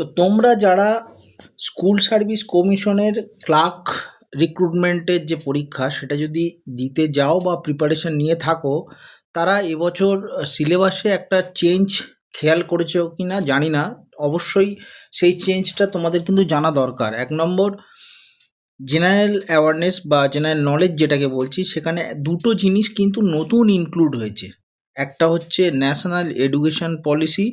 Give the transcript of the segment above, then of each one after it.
তো তোমরা যারা স্কুল সার্ভিস কমিশনের ক্লার্ক রিক্রুটমেন্টের যে পরীক্ষা, সেটা যদি দিতে যাও বা প্রিপারেশন নিয়ে থাকো, তারা এবছর সিলেবাসে একটা চেঞ্জ খেয়াল করেছ কি না জানি না। অবশ্যই সেই চেঞ্জটা তোমাদের কিন্তু জানা দরকার। এক নম্বর জেনারেল অ্যাওয়ারনেস বা জেনারেল নলেজ যেটাকে বলছি, সেখানে দুটো জিনিস কিন্তু নতুন ইনক্লুড হয়েছে। একটা হচ্ছে national education policy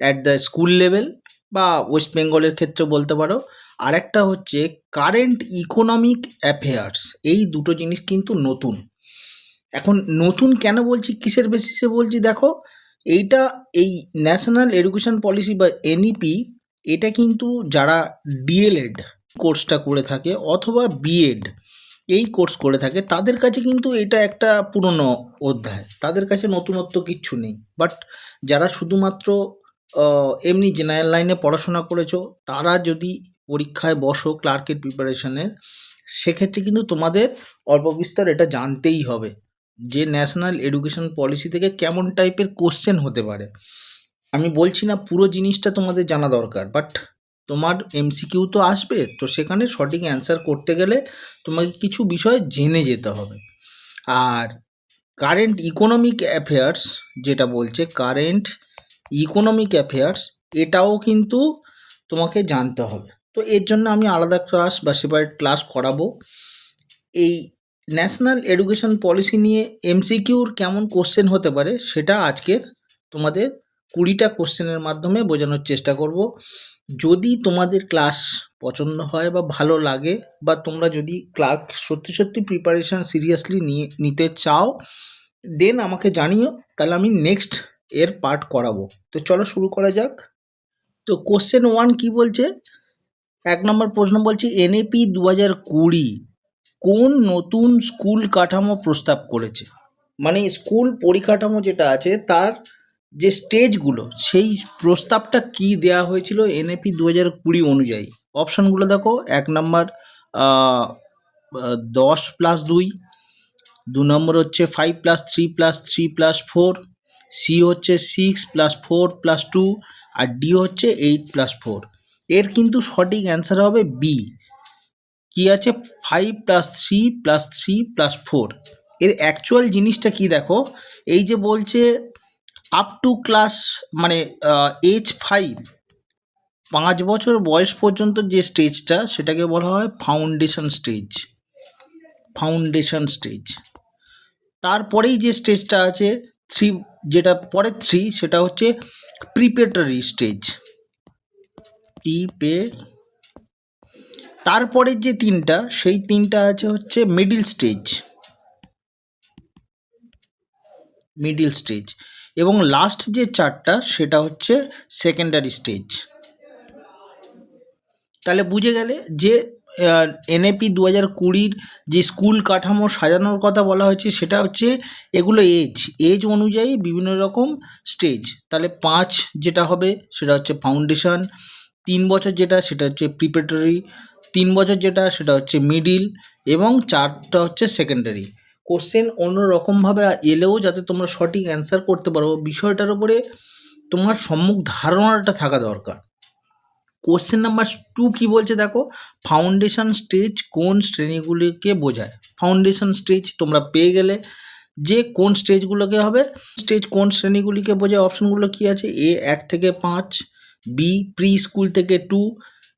at the school level বা ওয়েস্ট বেঙ্গলের ক্ষেত্রে বলতে পারো। আরেকটা হচ্ছে কারেন্ট ইকোনমিক অ্যাফেয়ার্স এই দুটো জিনিস কিন্তু নতুন। এখন নতুন কেন বলছি, কিসের বেসিসে বলছি দেখো, এইটা এই ন্যাশনাল এডুকেশন পলিসি বা এনইপি এটা কিন্তু যারা ডিএলএড কোর্সটা করে থাকে অথবা বিএড এই কোর্স করে থাকে, তাদের কাছে কিন্তু এটা একটা পুরনো অধ্যায়। তাদের কাছে নতুনত্ব কিচ্ছু নেই। বাট যারা শুধুমাত্র এমনি জেনারেল লাইনে পড়াশোনা করেছ। তারা যদি পরীক্ষায় বসো ক্লার্কের প্রিপারেশনের সেক্ষেত্রে কিন্তু তোমাদের অল্প বিস্তর এটা জানতেই হবে যে ন্যাশনাল এডুকেশন পলিসি থেকে কেমন টাইপের কোশ্চেন হতে পারে। আমি বলছি না পুরো জিনিসটা তোমাদের জানা দরকার বাট তোমার এমসিকিউ তো আসবে, তো সেখানে সঠিক অ্যান্সার করতে গেলে তোমাকে কিছু বিষয় জেনে যেতে হবে। আর কারেন্ট ইকোনমিক অ্যাফেয়ার্স যেটা বলছে কারেন্ট ইকোনমিক অ্যাফেয়ার্স এটাও কিন্তু তোমাকে জানতে হবে। তো এর জন্য আমি আলাদা ক্লাস বা সেপারেট ক্লাস করাবো। এই ন্যাশনাল এডুকেশন পলিসি নিয়ে এমসিকিউর কেমন কোশ্চেন হতে পারে, সেটা আজকের তোমাদের কুড়িটা কোশ্চেনের মাধ্যমে বোঝানোর চেষ্টা করব। যদি তোমাদের ক্লাস পছন্দ হয় বা ভালো লাগে, বা তোমরা যদি ক্লাস সত্যি সত্যি প্রিপারেশন সিরিয়াসলি নিয়ে, নিতে চাও দেন আমাকে জানিও। তাহলে আমি নেক্সট এর পার্ট করাবো। তো চলো শুরু করা যাক। তো কোশ্চেন ওয়ান কি বলছে? এক নম্বর প্রশ্ন বলছে এনএপি দু হাজার কুড়ি কোন নতুন স্কুল কাঠামো প্রস্তাব করেছে? মানে স্কুল পরিকাঠামো যেটা আছে, তার যে স্টেজগুলো সেই প্রস্তাবটা কি দেয়া হয়েছিল এনএপি দু হাজার কুড়ি অনুযায়ী? অপশানগুলো দেখো, এক নম্বর দশ প্লাস দুই, দু নম্বর হচ্ছে five plus three plus three plus four C হচ্ছে six plus four plus two আর ডি হচ্ছে এইট প্লাস ফোর এর কিন্তু সঠিক অ্যান্সার হবে বি কি আছে? Five plus three plus three plus four এর অ্যাকচুয়াল জিনিসটা কি দেখো? এই যে বলছে আপ টু ক্লাস মানে এজ ফাইভ পাঁচ বছর বয়স পর্যন্ত যে স্টেজটা সেটাকে বলা হয় ফাউন্ডেশন স্টেজ ফাউন্ডেশন স্টেজ তারপরেই যে স্টেজটা আছে থ্রি যেটা পরে থ্রি সেটা হচ্ছে প্রিপেটারি স্টেজ প্রিপে তারপরের যে তিনটা, সেই তিনটা আছে হচ্ছে মিডিল স্টেজ মিডিল স্টেজ এবং লাস্ট যে চারটা, সেটা হচ্ছে সেকেন্ডারি স্টেজ তাহলে বুঝে গেলে যে এনএপি দু হাজার কুড়ির যে স্কুল কাঠামো সাজানোর কথা বলা হয়েছে, সেটা হচ্ছে এগুলো এজ এজ অনুযায়ী বিভিন্ন রকম স্টেজ তাহলে পাঁচ যেটা হবে, সেটা হচ্ছে ফাউন্ডেশন তিন বছর যেটা, সেটা হচ্ছে প্রিপারেটরি তিন বছর যেটা, সেটা হচ্ছে মিডিল এবং চারটা হচ্ছে সেকেন্ডারি কোশ্চেন অন্য রকমভাবে এলেও যাতে তোমরা সঠিক অ্যান্সার করতে পারো, বিষয়টার উপরে তোমার সম্মুখ ধারণাটা থাকা দরকার। কোশ্চেন নাম্বার টু কি বলছে দেখো? ফাউন্ডেশন স্টেজ কোন শ্রেণীগুলিকে বোঝায়? ফাউন্ডেশন স্টেজ তোমরা পেয়ে গেলে যে কোন স্টেজগুলোকে হবে স্টেজ কোন শ্রেণীগুলিকে বোঝায় অপশনগুলো কি আছে? এ এক থেকে পাঁচ বি প্রি স্কুল থেকে টু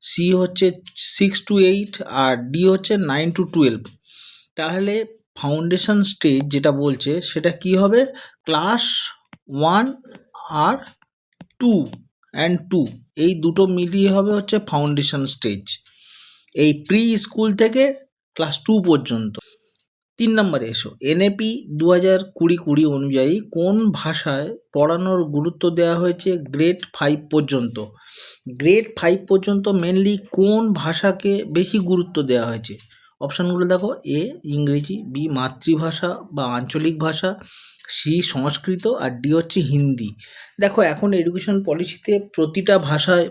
সি হচ্ছে সিক্স টু এইট আর ডি হচ্ছে নাইন টু টুয়েলভ তাহলে ফাউন্ডেশন স্টেজ যেটা বলছে, সেটা কি হবে? ক্লাস ওয়ান আর টু অ্যান্ড টু এই দুটো মিলিয়ে হবে হচ্ছে ফাউন্ডেশন স্টেজ এই প্রি স্কুল থেকে ক্লাস টু পর্যন্ত। তিন নম্বরে এসো। এনএপি দু হাজার কুড়ি কুড়ি অনুযায়ী কোন ভাষায় পড়ানোর গুরুত্ব দেওয়া হয়েছে গ্রেড ফাইভ পর্যন্ত? গ্রেড ফাইভ পর্যন্ত মেনলি কোন ভাষাকে বেশি গুরুত্ব দেওয়া হয়েছে? অপশানগুলো দেখো, এ, ইংরেজি, বি, মাতৃভাষা বা আঞ্চলিক ভাষা, সি, সংস্কৃত, আর ডি হচ্ছে হিন্দি। দেখো, এখন এডুকেশন পলিসিতে প্রতিটা ভাষায়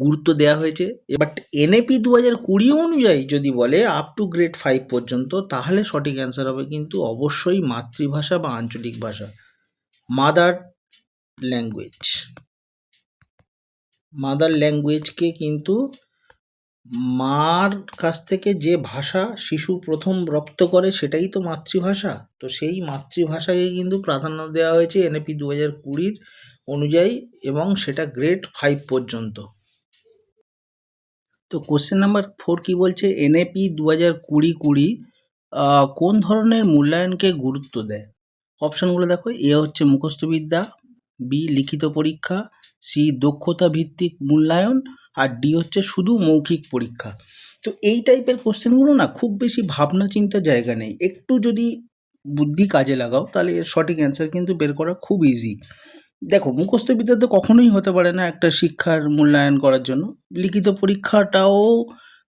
গুরুত্ব দেওয়া হয়েছে। বাট এনএপি দু হাজার কুড়ি অনুযায়ী যদি বলে আপ টু গ্রেড ফাইভ পর্যন্ত, তাহলে সঠিক অ্যান্সার হবে কিন্তু অবশ্যই মাতৃভাষা বা আঞ্চলিক ভাষা। মাদার ল্যাঙ্গুয়েজ মাদার ল্যাঙ্গুয়েজকে কিন্তু মার কাছ থেকে যে ভাষা শিশু প্রথম রপ্ত করে সেটাই তো মাতৃভাষা। তো সেই মাতৃভাষাকে কিন্তু প্রাধান্য দেওয়া হয়েছে এনএপি দু হাজার কুড়ির অনুযায়ী এবং সেটা গ্রেড ফাইভ পর্যন্ত। তো কোশ্চেন নাম্বার ফোর কি বলছে? এনএপি দু হাজার কুড়ি কুড়ি কোন ধরনের মূল্যায়নকে গুরুত্ব দেয়? অপশনগুলো দেখো, এ হচ্ছে মুখস্থবিদ্যা, বি লিখিত পরীক্ষা, সি দক্ষতা ভিত্তিক মূল্যায়ন আর ডি হচ্ছে শুধু মৌখিক পরীক্ষা। তো এই টাইপের কোশ্চেনগুলো না খুব বেশি ভাবনা চিন্তার জায়গা নেই। একটু যদি বুদ্ধি কাজে লাগাও, তাহলে এর সঠিক অ্যান্সার কিন্তু বের করা খুব ইজি দেখো, মুখস্থ বিদ্যা তো কখনোই হতে পারে না একটা শিক্ষার মূল্যায়ন করার জন্য। লিখিত পরীক্ষাটাও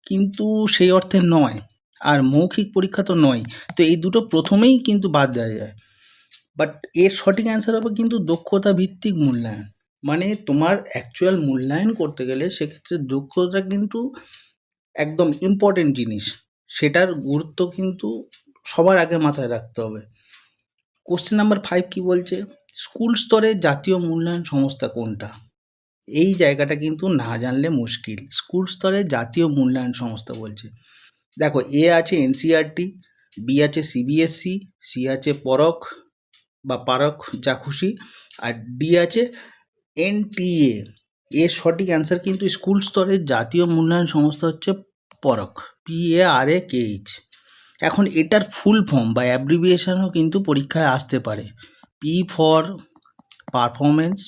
কিন্তু সেই অর্থে নয়। আর মৌখিক পরীক্ষা তো নয়। তো এই দুটো প্রথমেই কিন্তু বাদ দেওয়া যায়। বাট এর সঠিক অ্যান্সার হবে কিন্তু দক্ষতা ভিত্তিক মূল্যায়ন। মানে তোমার অ্যাকচুয়াল মূল্যায়ন করতে গেলে সেক্ষেত্রে দক্ষতা কিন্তু একদম ইম্পর্টেন্ট জিনিস। সেটার গুরুত্ব কিন্তু সবার আগে মাথায় রাখতে হবে। কোশ্চেন নাম্বার ফাইভ কি বলছে? স্কুল স্তরে জাতীয় মূল্যায়ন সংস্থা কোনটা? এই জায়গাটা কিন্তু না জানলে মুশকিল। স্কুল স্তরে জাতীয় মূল্যায়ন সংস্থা বলছে। দেখো এ আছে এনসিআরটি বি আছে সিবিএসসি সি আছে পরখ বা পারক যা খুশি, আর ডি আছে এনটিএ। এর সঠিক অ্যান্সার কিন্তু স্কুল স্তরের জাতীয় মূল্যায়ন সংস্থা হচ্ছে পরখ P A R A K H এখন এটার ফুল ফর্ম বা অ্যাব্রিভিয়েশনও কিন্তু পরীক্ষায় আসতে পারে। P for performance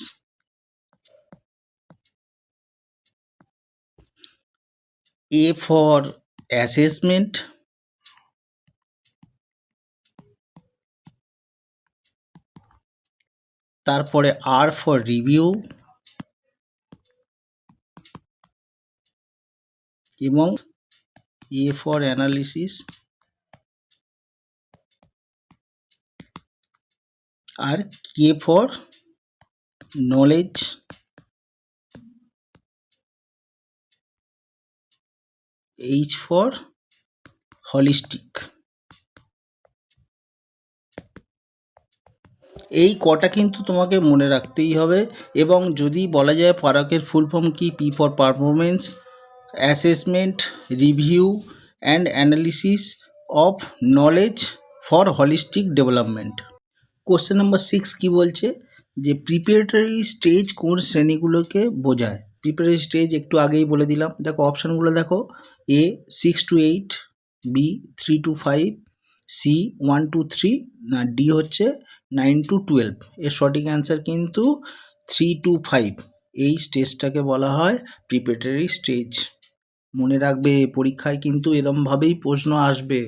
A for assessment তারপরে আর ফর রিভিউ এবং A for analysis R K for knowledge H for holistic এই কটা কিন্তু তোমাকে মনে রাখতেই হবে এবং যদি বলা যায় পারকের ফুল ফর্ম কি? P for performance assessment review and analysis of knowledge for holistic development question number six কী বলছে? যে প্রিপারেটরি স্টেজ কোন শ্রেণীগুলোকে বোঝায়? প্রিপারেটরি স্টেজ একটু আগেই বলে দিলাম। দেখো অপশানগুলো দেখো। A six to eight B three to five C one to three না ডি হচ্ছে নাইন টু টুয়েলভ। এর সঠিক অ্যান্সার কিন্তু থ্রি টু ফাইভ এই স্টেজটাকে বলা হয় প্রিপারেটরি স্টেজ মনে রাখবে, পরীক্ষায় কিন্তু এরমভাবেই প্রশ্ন আসবে।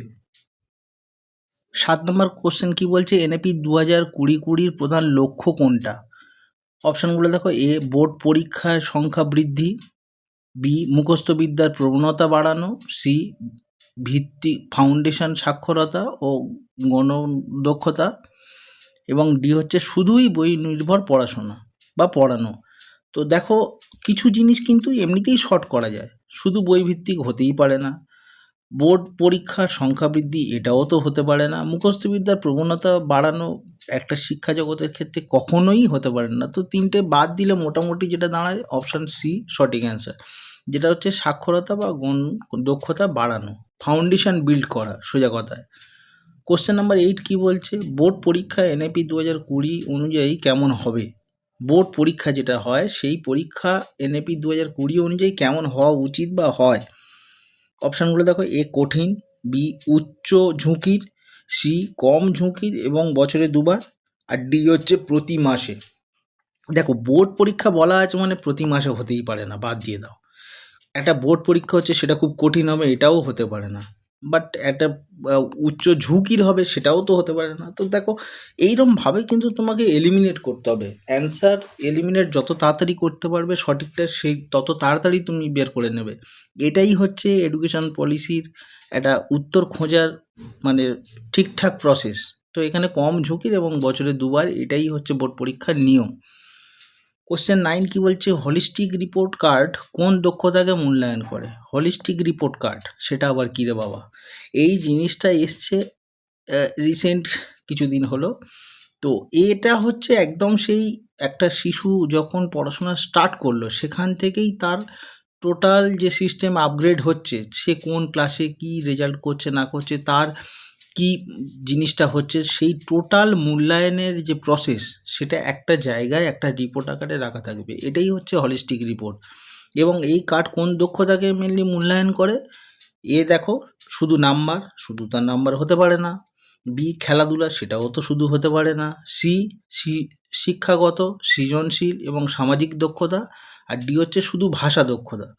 সাত নম্বর কোশ্চেন কি বলছে? এনএপি দু হাজার কুড়ি কুড়ির প্রধান লক্ষ্য কোনটা? অপশানগুলো দেখো এ বোর্ড পরীক্ষায় সংখ্যা বৃদ্ধি। বি মুখস্থ বিদ্যার প্রবণতা বাড়ানো। সি ভিত্তি ফাউন্ডেশন সাক্ষরতা ও গণদক্ষতা। এবং ডি হচ্ছে শুধুই বই নির্ভর পড়াশোনা বা পড়ানো। তো দেখো, কিছু জিনিস কিন্তু এমনিতেই শর্ট করা যায়। শুধু বই ভিত্তিক হতেই পারে না। বোর্ড পরীক্ষার সংখ্যা বৃদ্ধি, এটাও তো হতে পারে না। মুখস্থবিদ্যার প্রবণতা বাড়ানো একটা শিক্ষা জগতের ক্ষেত্রে কখনোই হতে পারে না। তো তিনটে বাদ দিলে মোটামুটি যেটা দাঁড়ায় অপশান সি সঠিক অ্যান্সার যেটা হচ্ছে সাক্ষরতা বা গণ দক্ষতা বাড়ানো ফাউন্ডেশন বিল্ড করা সোজা কথায়। কোশ্চেন নাম্বার এইট কী বলছে? বোর্ড পরীক্ষা এনএপি দু হাজার কুড়ি অনুযায়ী কেমন হবে? বোর্ড পরীক্ষা যেটা হয়, সেই পরীক্ষা এনএপি দু হাজার কুড়ি অনুযায়ী কেমন হওয়া উচিত বা হয়? অপশানগুলো দেখো এ কঠিন বি উচ্চ ঝুঁকির সি কম ঝুঁকির এবং বছরে দুবার, আর ডি হচ্ছে প্রতি মাসে। দেখো বোর্ড পরীক্ষা বলা আছে মানে প্রতি মাসে হতেই পারে না, বাদ দিয়ে দাও। একটা বোর্ড পরীক্ষা হচ্ছে, সেটা খুব কঠিন হবে, এটাও হতে পারে না। বাট একটা উচ্চ ঝুঁকির হবে সেটাও তো হতে পারে না। তো দেখো এইরমভাবে কিন্তু তোমাকে এলিমিনেট করতে হবে। অ্যান্সার এলিমিনেট যত তাড়াতাড়ি করতে পারবে, সঠিকটা সেই তত তাড়াতাড়ি তুমি বের করে নেবে। এটাই হচ্ছে এডুকেশন পলিসির একটা উত্তর খোঁজার মানে ঠিকঠাক প্রসেস তো এখানে কম ঝুঁকির এবং বছরে দুবার এটাই হচ্ছে বোর্ড পরীক্ষার নিয়ম। কোশ্চেন নাইন কি বলছে? হলিস্টিক রিপোর্ট কার্ড কোন দক্ষতাকে মূল্যায়ন করে? হলিস্টিক রিপোর্ট কার্ড সেটা আবার কী রে বাবা? এই জিনিসটা এসছে রিসেন্ট কিছুদিন হলো। তো এটা হচ্ছে একদম সেই একটা শিশু যখন পড়াশোনা স্টার্ট করল, সেখান থেকেই তার টোটাল যে সিস্টেম আপগ্রেড হচ্ছে, সে কোন ক্লাসে কি রেজাল্ট করছে, না করছে, তার কি জিনিসটা হচ্ছে, সেই টোটাল মূল্যায়নের যে প্রসেস সেটা একটা জায়গায় একটা রিপোর্ট আকারে রাখা থাকবে। এটাই হচ্ছে হলিস্টিক রিপোর্ট এবং এই কার্ড কোন দক্ষতাকে মেনলি মূল্যায়ন করে? এ দেখো, শুধু নাম্বার শুধু তার নাম্বার হতে পারে না। বি খেলাধুলা, সেটাও তো শুধু হতে পারে না। সি সি- শিক্ষাগত, সৃজনশীল এবং সামাজিক দক্ষতা। আর ডি হচ্ছে শুধু ভাষা দক্ষতা।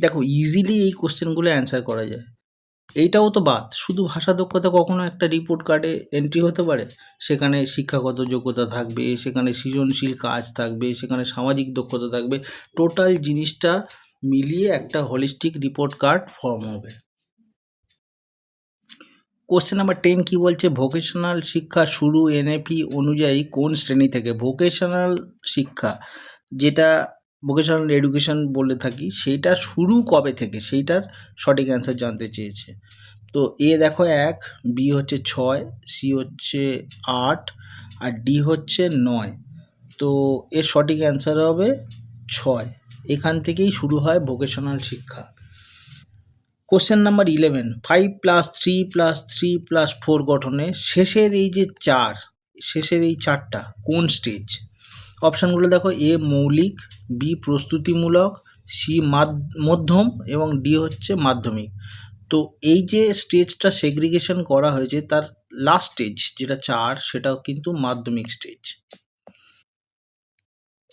দেখো ইজিলি এই কোশ্চেনগুলো অ্যান্সার করা যায়। এইটাও তো বাদ। শুধু ভাষা দক্ষতা কখনো একটা রিপোর্ট কার্ডে এন্ট্রি হতে পারে? সেখানে শিক্ষাগত যোগ্যতা থাকবে, সেখানে সৃজনশীল কাজ থাকবে, সেখানে সামাজিক দক্ষতা থাকবে। টোটাল জিনিসটা মিলিয়ে একটা হলিস্টিক রিপোর্ট কার্ড ফর্ম হবে। কোশ্চেন নাম্বার টেন কি বলছে? ভোকেশনাল শিক্ষা শুরু এনএপি অনুযায়ী কোন শ্রেণি থেকে? ভোকেশনাল শিক্ষা, যেটা ভোকেশনাল এডুকেশন বলে থাকি, সেইটা শুরু কবে থেকে? সেইটার সঠিক অ্যান্সার জানতে চেয়েছে। তো এ দেখো এক বি হচ্ছে ছয় সি হচ্ছে আট, আর ডি হচ্ছে নয়। তো এর সঠিক অ্যান্সার হবে ছয়। এখান থেকেই শুরু হয় ভোকেশনাল শিক্ষা। Question number eleven five plus three plus three plus four গঠনে শেষের এই যে চার, শেষের এই চারটা কোন স্টেজ অপশানগুলো দেখো, এ মৌলিক, বি প্রস্তুতিমূলক, সি মধ্যম এবং ডি হচ্ছে মাধ্যমিক। তো এই যে স্টেজটা সেগ্রিগেশন করা হয়েছে, তার লাস্ট স্টেজ যেটা চার, সেটাও কিন্তু মাধ্যমিক স্টেজ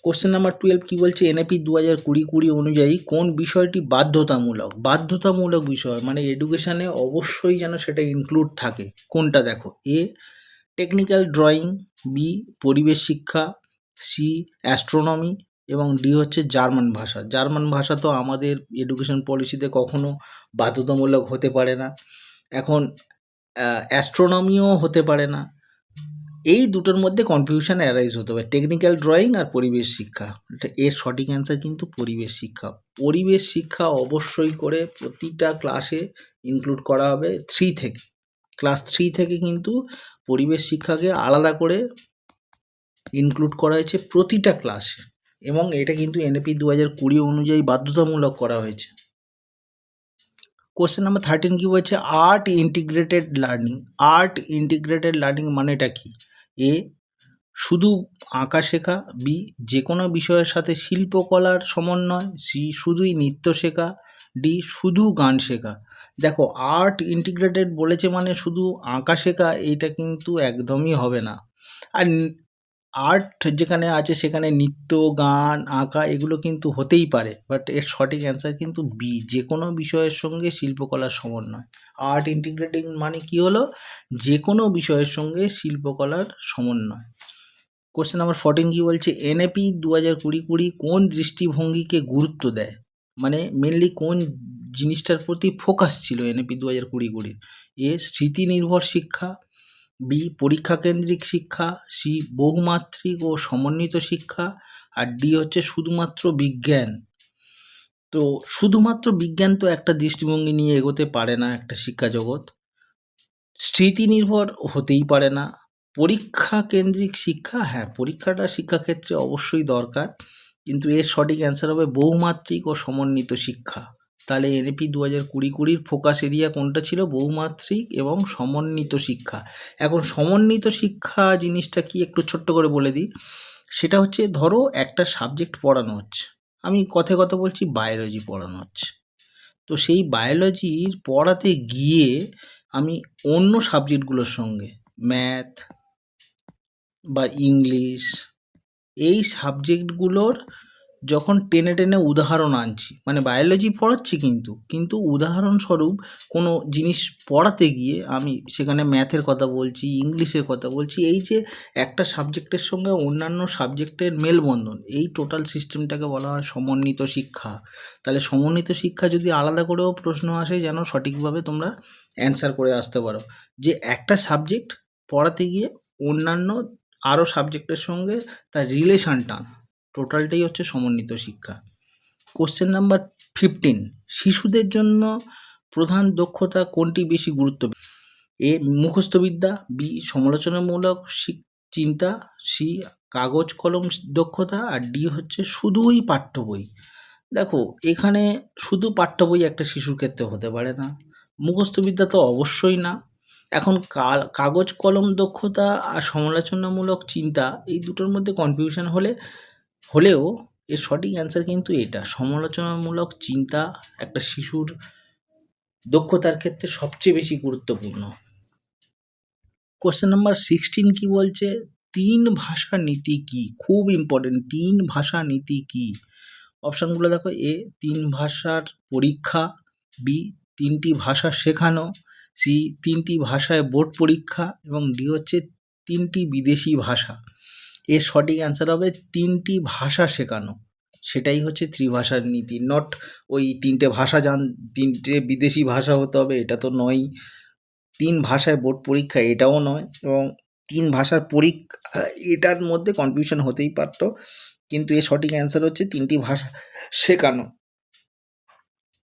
কোশ্চেন নাম্বার টুয়েলভ কী বলছে? এনএপি দু হাজার কুড়ি কুড়ি অনুযায়ী কোন বিষয়টি বাধ্যতামূলক? বাধ্যতামূলক বিষয় মানে এডুকেশানে অবশ্যই যেন সেটা ইনক্লুড থাকে। কোনটা দেখো? এ টেকনিক্যাল ড্রয়িং বি, পরিবেশ শিক্ষা সি অ্যাস্ট্রোনমি এবং ডি হচ্ছে জার্মান ভাষা। জার্মান ভাষা তো আমাদের এডুকেশন পলিসিতে কখনো বাধ্যতামূলক হতে পারে না। এখন অ্যাস্ট্রোনমিও হতে পারে না। এই দুটোর মধ্যে কনফিউশন অ্যারাইজ হতে পারে। টেকনিক্যাল ড্রয়িং আর পরিবেশ শিক্ষা। এর সঠিক অ্যান্সার কিন্তু পরিবেশ শিক্ষা। পরিবেশ শিক্ষা অবশ্যই করে প্রতিটা ক্লাসে ইনক্লুড করা হবে থ্রি থেকে। ক্লাস থ্রি থেকে কিন্তু পরিবেশ শিক্ষাকে আলাদা করে ইনক্লুড করা হয়েছে প্রতিটা ক্লাসে এবং এটা কিন্তু এনএপি দু হাজার কুড়ি অনুযায়ী বাধ্যতামূলক করা হয়েছে। কোশ্চেন নাম্বার থার্টিন কী বলছে? Art integrated learning art integrated learning মানেটা কি? এ শুধু আঁকা শেখা। বি যে কোনো বিষয়ের সাথে শিল্পকলার সমন্বয়। সি শুধুই নৃত্য শেখা। ডি শুধু গান শেখা। দেখো আর্ট ইন্টিগ্রেটেড বলেছে মানে শুধু আঁকা শেখা, এইটা কিন্তু একদমই হবে না। আর আর্ট যেখানে আছে সেখানে নৃত্য, গান, আঁকা এগুলো কিন্তু হতেই পারে। বাট এর সঠিক অ্যান্সার কিন্তু বি যে কোনো বিষয়ের সঙ্গে শিল্পকলার সমন্বয়। আর্ট ইন্টিগ্রেটিং মানে কি হলো? যে কোনো বিষয়ের সঙ্গে শিল্পকলার সমন্বয়। কোশ্চেন নাম্বার ফোরটিন কি বলছে? এনএপি দু হাজার কুড়ি কুড়ি কোন দৃষ্টিভঙ্গিকে গুরুত্ব দেয়? মানে মেনলি কোন জিনিসটার প্রতি ফোকাস ছিল এনএপি দু হাজার কুড়ি কুড়ির? এ স্মৃতি নির্ভর শিক্ষা বি পরীক্ষা কেন্দ্রিক শিক্ষা, সি, বহুমাত্রিক ও সমন্বিত শিক্ষা, আর ডি হচ্ছে শুধুমাত্র বিজ্ঞান। তো শুধুমাত্র বিজ্ঞান তো একটা দৃষ্টিভঙ্গি নিয়ে এগোতে পারে না একটা শিক্ষা জগৎ। স্মৃতি নির্ভর হতেই পারে না। পরীক্ষা কেন্দ্রিক শিক্ষা হ্যাঁ পরীক্ষাটা শিক্ষাক্ষেত্রে অবশ্যই দরকার, কিন্তু এর সঠিক অ্যান্সার হবে বহুমাত্রিক ও সমন্বিত শিক্ষা। তাহলে এনএপি দু হাজার কুড়ি কুড়ির ফোকাস এরিয়া কোনটা ছিল? বহুমাত্রিক এবং সমন্বিত শিক্ষা। এখন সমন্বিত শিক্ষা জিনিসটা কি একটু ছোট্ট করে বলে দিই। সেটা হচ্ছে, ধরো একটা সাবজেক্ট পড়ানো হচ্ছে। আমি কথায় কথা বলছি বায়োলজি পড়ানো হচ্ছে। তো সেই বায়োলজির পড়াতে গিয়ে আমি অন্য সাবজেক্টগুলোর সঙ্গে ম্যাথ বা ইংলিশ এই সাবজেক্টগুলোর যখন টেনে টেনে উদাহরণ আনছি মানে বায়োলজি পড়াচ্ছি কিন্তু কিন্তু উদাহরণস্বরূপ কোনো জিনিস পড়াতে গিয়ে আমি সেখানে ম্যাথের কথা বলছি ইংলিশের কথা বলছি, এই যে একটা সাবজেক্টের সঙ্গে অন্যান্য সাবজেক্টের মেলবন্ধন, এই টোটাল সিস্টেমটাকে বলা হয় সমন্বিত শিক্ষা। তাহলে সমন্বিত শিক্ষা যদি আলাদা করেও প্রশ্ন আসে, যেন সঠিকভাবে তোমরা অ্যান্সার করে আসতে পারো। যে একটা সাবজেক্ট পড়াতে গিয়ে অন্যান্য আরও সাবজেক্টের সঙ্গে তার রিলেশান টানা। টোটালটাই হচ্ছে সমন্বিত শিক্ষা। কোশ্চেন নাম্বার ফিফটিন শিশুদের জন্য প্রধান দক্ষতা কোনটি বেশি গুরুত্ব? এ, মুখস্থবিদ্যা, বি, সমালোচনামূলক চিন্তা, সি, কাগজ কলম দক্ষতা, আর ডি হচ্ছে শুধুই পাঠ্য বই। দেখো, এখানে শুধু পাঠ্য বই একটা শিশুর ক্ষেত্রে হতে পারে না। মুখস্থ বিদ্যা তো অবশ্যই না। এখন কাগজ কলম দক্ষতা আর সমালোচনামূলক চিন্তা এই দুটোর মধ্যে কনফিউশন হলে হলেও এর সঠিক অ্যান্সার কিন্তু এটা। সমালোচনামূলক চিন্তা একটা শিশুর দক্ষতার ক্ষেত্রে সবচেয়ে বেশি গুরুত্বপূর্ণ। কোশ্চেন নাম্বার সিক্সটিন কি বলছে? তিন ভাষা নীতি কি? খুব ইম্পর্টেন্ট তিন ভাষা নীতি কি? অপশানগুলো দেখো এ তিন ভাষার পরীক্ষা বি তিনটি ভাষা শেখানো সি তিনটি ভাষায় বোর্ড পরীক্ষা, এবং ডি হচ্ছে তিনটি বিদেশি ভাষা। এর সঠিক অ্যান্সার হবে তিনটি ভাষা শেখানো। সেটাই হচ্ছে ত্রিভাষার নীতি। নট ওই তিনটে ভাষা জান, তিনটে বিদেশি ভাষা হতে হবে, এটা তো নয় তিন ভাষায় বোর্ড পরীক্ষা, এটাও নয়। এবং তিন ভাষার পরীক্ষা, এটার মধ্যে কনফিউশন হতেই পারতো। কিন্তু এর সঠিক অ্যান্সার হচ্ছে তিনটি ভাষা শেখানো।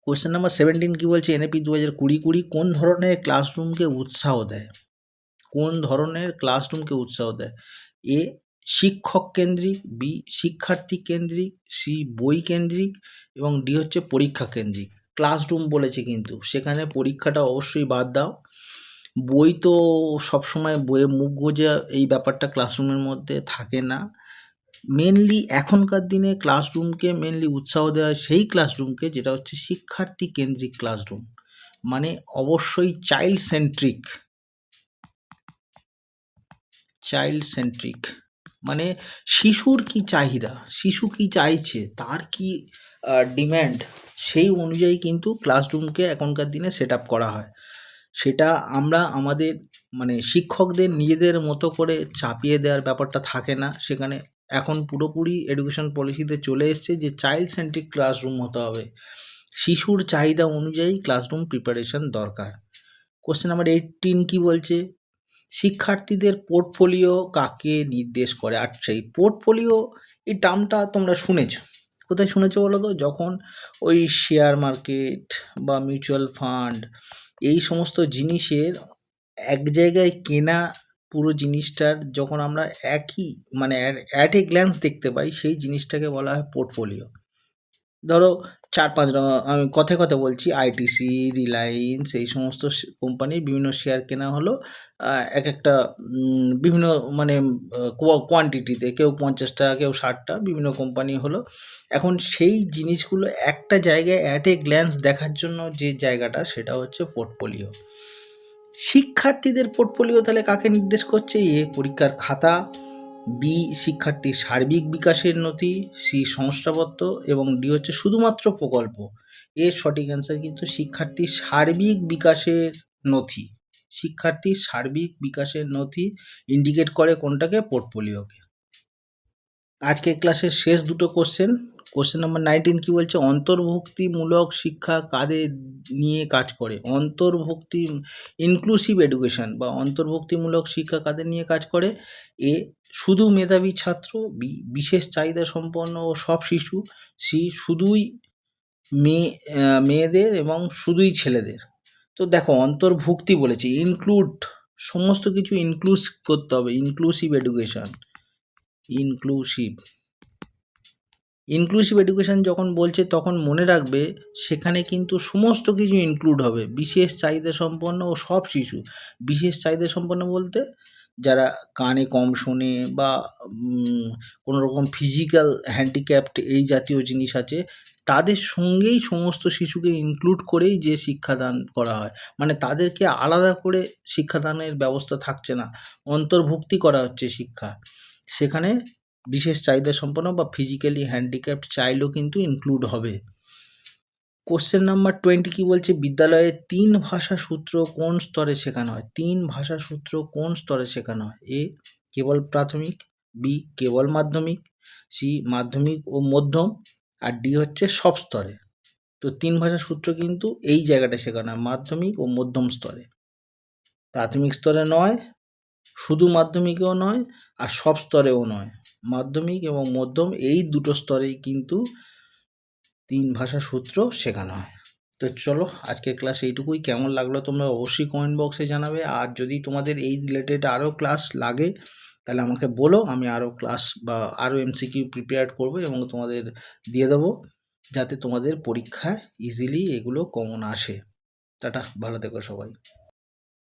কোয়েশ্চেন নাম্বার সেভেন্টিন কি বলছে? এনএপি দু হাজার কুড়ি কুড়ি কোন ধরনের ক্লাসরুমকে উৎসাহ দেয়? কোন ধরনের ক্লাসরুমকে উৎসাহ দেয়? এ শিক্ষক কেন্দ্রিক বি শিক্ষার্থী কেন্দ্রিক সি বই কেন্দ্রিক এবং ডি হচ্ছে পরীক্ষা কেন্দ্রিক। ক্লাসরুম বলেছে কিন্তু, সেখানে পরীক্ষাটা অবশ্যই বাদ দাও। বই তো সবসময় বইয়ে মুখ গোজা এই ব্যাপারটা ক্লাসরুমের মধ্যে থাকে না। মেনলি এখনকার দিনে ক্লাসরুমকে মেনলি উৎসাহ দেওয়া সেই ক্লাসরুমকে যেটা হচ্ছে শিক্ষার্থী কেন্দ্রিক ক্লাসরুম মানে অবশ্যই চাইল্ড সেন্ট্রিক চাইল্ড সেন্ট্রিক মানে শিশুর কি চাহিদা? শিশু কি চাইছে? তার কি ডিম্যান্ড সেই অনুযায়ী কিন্তু ক্লাসরুমকে এখনকার দিনে সেট আপ করা হয়। সেটা আমরা আমাদের মানে শিক্ষকদের নিজেদের মতো করে চাপিয়ে দেওয়ার ব্যাপারটা থাকে না। সেখানে এখন পুরোপুরি এডুকেশন পলিসিতে চলে এসছে যে চাইল্ড সেন্ট্রিক ক্লাসরুম হতে হবে। শিশুর চাহিদা অনুযায়ী ক্লাসরুম প্রিপারেশন দরকার। কোশ্চেন নাম্বার এইটিন কি বলছে? শিক্ষার্থীদের পোর্টফোলিও কাকে নির্দেশ করে? আর সেই পোর্টফোলিও এই টার্মটা তোমরা শুনেছো? কোথায় শুনেছো বলো তো? যখন ওই শেয়ার মার্কেট বা মিউচুয়াল ফান্ড এই সমস্ত জিনিসের এক জায়গায় কেনা পুরো জিনিসটার যখন আমরা একই মানে অ্যাট এ গ্ল্যান্স দেখতে পাই, সেই জিনিসটাকে বলা হয় পোর্টফোলিও ধরো চার পাঁচ আমি কথায় কথা বলছি আইটিসি রিলায়েন্স এই সমস্ত কোম্পানির বিভিন্ন শেয়ার কেনা হলো এক একটা বিভিন্ন মানে কোয়ান্টিটিতে কেউ পঞ্চাশ টাকা, কেউ ষাটটা বিভিন্ন কোম্পানি হলো। এখন সেই জিনিসগুলো একটা জায়গায় অ্যাট এ গ্ল্যান্স দেখার জন্য যে জায়গাটা, সেটা হচ্ছে পোর্টফোলিও শিক্ষার্থীদের পোর্টফোলিও তাহলে কাকে নির্দেশ করছে? এ পরীক্ষার খাতা বি শিক্ষার্থীর সার্বিক বিকাশের নথি সি সংস্থাপত্র এবং ডি হচ্ছে শুধুমাত্র প্রকল্প। এর সঠিক অ্যান্সার কিন্তু শিক্ষার্থীর সার্বিক বিকাশের নথি। শিক্ষার্থীর সার্বিক বিকাশের নথি ইন্ডিকেট করে কোনটাকে পোর্টফোলিওকে আজকের ক্লাসের শেষ দুটো কোশ্চেন কোশ্চেন নাম্বার নাইনটিন কী বলছে? অন্তর্ভুক্তিমূলক শিক্ষা কাদের নিয়ে কাজ করে? অন্তর্ভুক্তি ইনক্লুসিভ এডুকেশন বা অন্তর্ভুক্তিমূলক শিক্ষা কাদের নিয়ে কাজ করে? এ, শুধু মেধাবী ছাত্র, বি, বিশেষ চাহিদা সম্পন্ন ও সব শিশু, সি, শুধুই মেয়ে মেয়েদের এবং শুধুই ছেলেদের। তো দেখো, অন্তর্ভুক্তি বলেছি ইনক্লুড সমস্ত কিছু ইনক্লুস করতে হবে inclusive education inclusive inclusive education যখন বলছে তখন মনে রাখবে সেখানে কিন্তু সমস্ত কিছু ইনক্লুড হবে। বিশেষ চাহিদা সম্পন্ন ও সব শিশু। বিশেষ চাহিদা সম্পন্ন বলতে যারা কানে কম শোনে বা কোনো রকম ফিজিক্যাল হ্যান্ডিক্যাপ্ট এই জাতীয় জিনিস আছে, তাদের সঙ্গেই সমস্ত শিশুকে ইনক্লুড করেই যে শিক্ষাদান করা হয়। মানে তাদেরকে আলাদা করে শিক্ষাদানের ব্যবস্থা থাকছে না। অন্তর্ভুক্তি করা হচ্ছে শিক্ষা। সেখানে বিশেষ চাহিদা সম্পন্ন বা ফিজিক্যালি হ্যান্ডিক্যাপ্ট চাইলেও কিন্তু ইনক্লুড হবে। কোশ্চেন নাম্বার টোয়েন্টি কি বলছে? বিদ্যালয়ে তিন ভাষা সূত্র কোন স্তরে শেখানো হয়? তিন ভাষা সূত্র কোন স্তরে শেখানো হয়? এ, কেবল প্রাথমিক বি কেবল মাধ্যমিক সি মাধ্যমিক ও মধ্যম, আর ডি হচ্ছে সব স্তরে। তো তিন ভাষা সূত্র কিন্তু এই জায়গাটা শেখানো হয়, মাধ্যমিক ও মধ্যম স্তরে। প্রাথমিক স্তরে নয়, শুধু মাধ্যমিকেও নয়, আর সব স্তরেও নয়। মাধ্যমিক এবং মধ্যম, এই দুটো স্তরেই কিন্তু তিন ভাষা সূত্র শেখানো হয়। তো চলো, আজকের ক্লাস এইটুকুই। কেমন লাগল তোমরা অবশ্যই কমেন্ট বক্সে জানাবে। আর যদি তোমাদের এই রিলেটেড আরও ক্লাস লাগে, তাহলে আমাকে বলো, আমি আরও ক্লাস বা আরও এমসিকিউ প্রিপেয়ার করব এবং তোমাদের দিয়ে দেবো, যাতে তোমাদের পরীক্ষায় ইজিলি এগুলো কমন আসে। টাটা, ভালো থেকো সবাই।